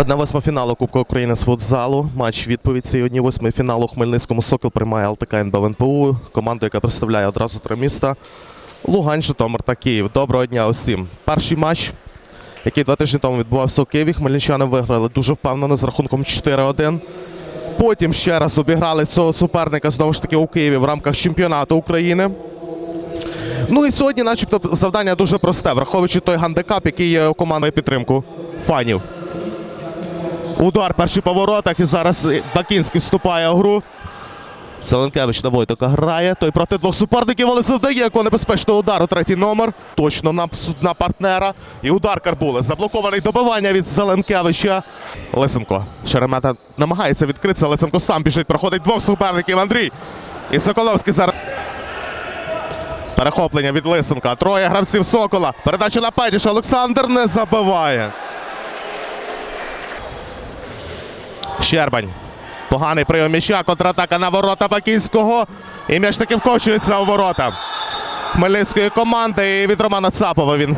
Одна восьма фіналу Кубка України з футзалу. Матч відповідь сьогодні восьмий фіналу у Хмельницькому Сокіл приймає ЛТК НБ НПУ. Команду, яка представляє одразу три міста. Лугань, Житомир та Київ. Доброго дня усім. Перший матч, який два тижні тому відбувався у Києві. Хмельничани виграли дуже впевнено з рахунком 4-1. Потім ще раз обіграли цього суперника знову ж таки у Києві в рамках чемпіонату України. Ну і сьогодні, начебто, завдання дуже просте, враховуючи той гандикап, який є у командної підтримку фанів. Удар перший по воротах і зараз е, Бакінський вступає у гру. Зеленкевич на Войтока грає. Той проти двох суперників, але завдає якого небезпечного удару. Третій номер. Точно на, на партнера. І удар Карбули. Заблокований добивання від Зеленкевича. Лисенко. Шеремета намагається відкритися. Лисенко сам біжить. Проходить двох суперників. Андрій. І Соколовський зараз. Перехоплення від Лисенка. Троє гравців Сокола. Передача на Педіша. Олександр не забиває. Щербань. Поганий прийом м'яча. Контратака на ворота Бакінського. І м'яч таки вкочується у ворота хмельницької команди. І від Романа Цапова він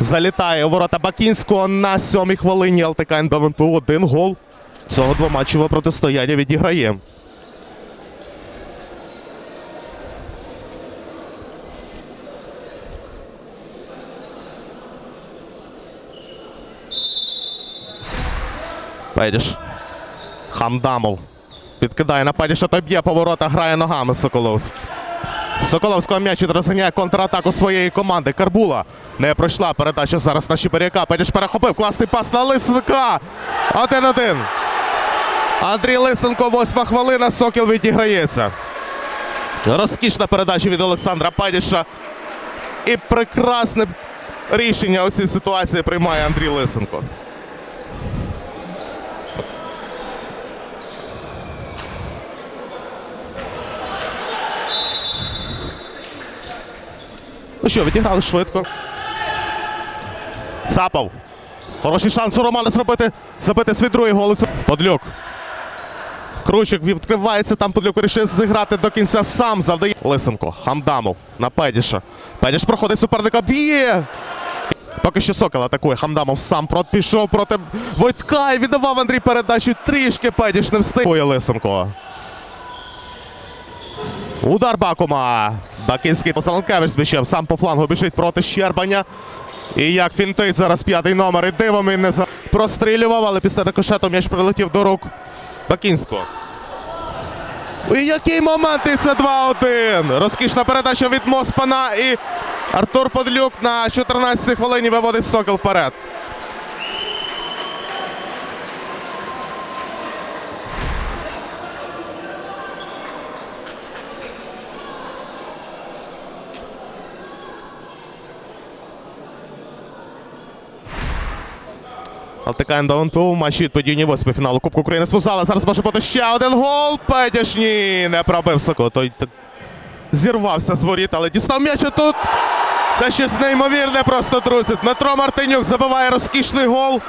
залітає у ворота Бакінського на сьомій хвилині. ЛТК НБВНПУ один гол. Цього двоматчевого протистояння відіграє. Педіш. Хамдамов. Підкидає на Педіша та б'є поворота, грає ногами Соколовський. Соколовського м'яч розганяє контратаку своєї команди. Карбула не пройшла передача зараз на Щеберяка. Педіш перехопив. Класний пас на Лисенка. 1-1. Андрій Лисенко, восьма хвилина. Сокіл відіграється. Розкішна передача від Олександра Педіша. І прекрасне рішення у цій ситуації приймає Андрій Лисенко. Ну що, відіграли швидко. Цапав. Хороший шанс у Романа зробити, забити свій другий гол. Подлюк. Кручик відкривається, там Подлюк вирішив зіграти до кінця сам завдає. Лисенко. Хамдамов. На Педіша. Педіш проходить суперника. Б'є! Поки що Сокол атакує. Хамдамов сам прот пішов проти Войтка і віддавав Андрій передачу. Трішки Педіш не встиг. Лисенко. Удар Бакума. Бакинський Посаленкевич з м'ячем. Сам по флангу біжить проти Щербаня. І як фінтить зараз п'ятий номер. І дивом він не прострілював, але після рикошету м'яч прилетів до рук Бакінського. І який момент і це 2-1. Розкішна передача від Моспана і Артур Подлюк на 14 хвилині виводить Сокол вперед. ЛТК НБНПУ в матчі відповідні восьми фіналу Кубку України з. Зараз може бути ще один гол. Педяш ні, не пробив Сокол. Той зірвався з воріт, але дістав м'яч тут. Це щось неймовірне просто, друзі. Дмитро Мартинюк забиває розкішний гол.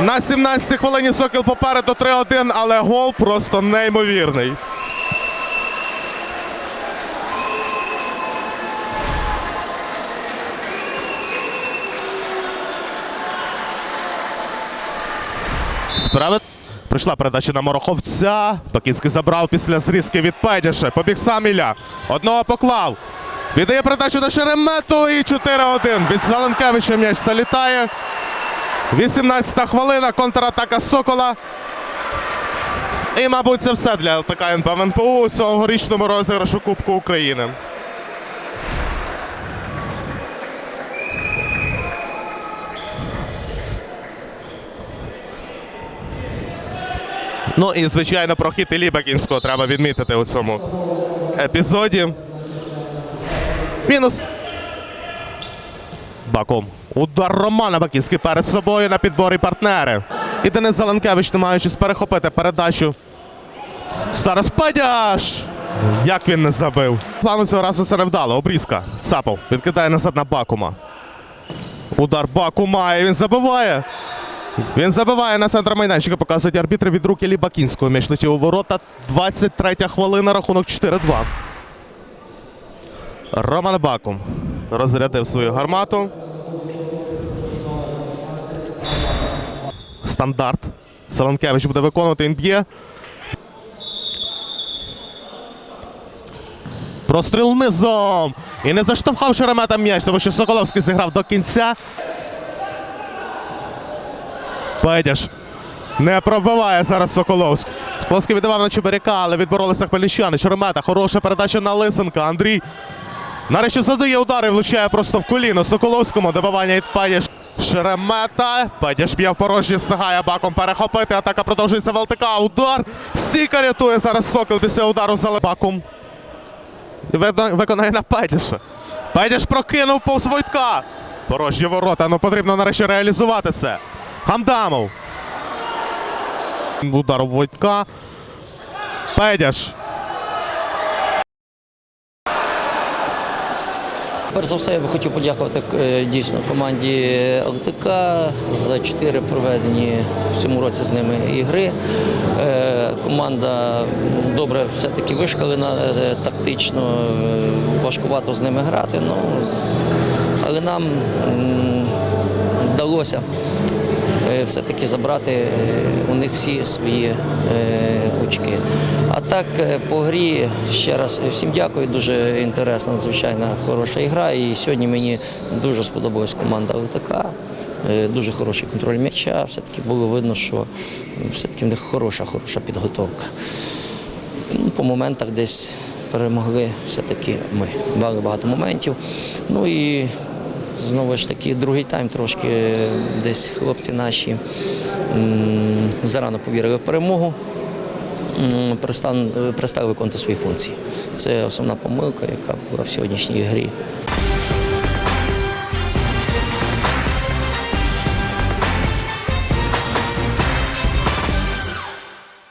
На 17-й хвилині Сокіл попереду 3-1, але гол просто неймовірний. Справи. Прийшла передача на Мороховця. Бакінський забрав після зрізки від Педяша. Побіг сам Ілля. Одного поклав. Віддає передачу на Шеремету і 4-1. Від Зеленкевича м'яч залітає. 18-та хвилина. Контратака Сокола. І, мабуть, це все для ЛТК НП у цьогорічному розіграшу Кубку України. Ну і звичайно про хід Іллі Бакінського треба відмітити у цьому епізоді. Мінус. Баком. Удар Романа Бакінський перед собою на підборі партнери. І Денис Зеленкевич, не маючись перехопити передачу. Зараз Падяш! Як він не забив. Плану цього разу це не вдало. Обрізка. Цапов. Відкидає назад на Бакума. Удар Бакума. І він забиває. Він забиває на центр майданчика, показують арбітри від руки Лі Бакінського. М'яч летів у ворота. 23 хвилина, рахунок 4-2. Роман Бакум розрядив свою гармату. стандарт. Селенкевич буде виконувати, він б'є. Простріл низом. І не заштовхав Шеремета м'яч, тому що Соколовський зіграв до кінця. Педяш. Не пробиває зараз Соколовський. Соколовський віддавав на Чебиряка, але відборолися хмельничани. Шеремета. Хороша передача на Лисенка. Андрій. Нарешті задає удар і влучає просто в коліно Соколовському. Добивання від Педяш. Шеремета. Педяш б'є в порожній, встигає баком перехопити. Атака продовжується в ЛТК. Удар. Стійка рятує зараз Сокол після удару за баком. Виконає на Педяша. Педяш прокинув повз Войтка. Порожні ворота. Ну потрібно нарешті реалізувати це. Хамдамов. Удар у Войтка. Педяш. Перш за все, я би хотів подякувати е, дійсно команді ЛТК за чотири проведені в цьому році з ними ігри. Е, Команда добре все-таки вишкалена е, тактично, важкувато з ними грати. Ну, але нам вдалося все-таки забрати е, у них всі свої е, очки. А так, е, по грі ще раз всім дякую. Дуже інтересна, надзвичайно хороша ігра. І сьогодні мені дуже сподобалась команда ЛТК. Е, Дуже хороший контроль м'яча. Все-таки було видно, що все-таки в них хороша, хороша підготовка. Ну, По моментах десь перемогли все-таки ми. Мали багато моментів. Ну і знову ж таки, другий тайм трошки десь хлопці наші зарано повірили в перемогу. перестали виконувати свої функції. Це основна помилка, яка була в сьогоднішній грі.